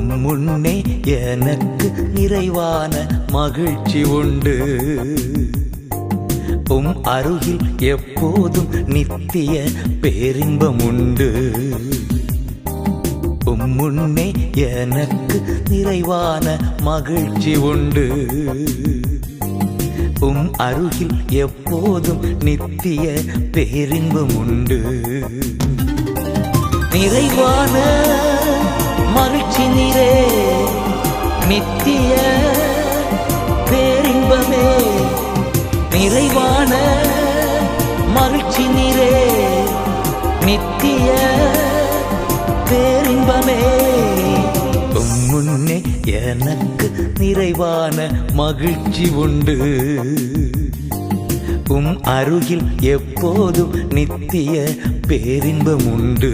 உம் முன்னே எனக்கு நிறைவான மகிழ்ச்சி உண்டு. உம் அருகில் எப்போதும் நித்திய பேரின்பம் உண்டு. உம் முன்னே எனக்கு நிறைவான மகிழ்ச்சி உண்டு. உம் அருகில் எப்போதும் நித்திய பேரின்பம் உண்டு. நிறைவான மகிழ்ச்சி நிறே நித்திய பேரின்பமே நிறைவான மகிழ்ச்சி நிறே நித்திய பேரின்பமே. முன்னே எனக்கு நிறைவான மகிழ்ச்சி உண்டு. உம் அருகில் எப்போதும் நித்திய பேரின்பம் உண்டு.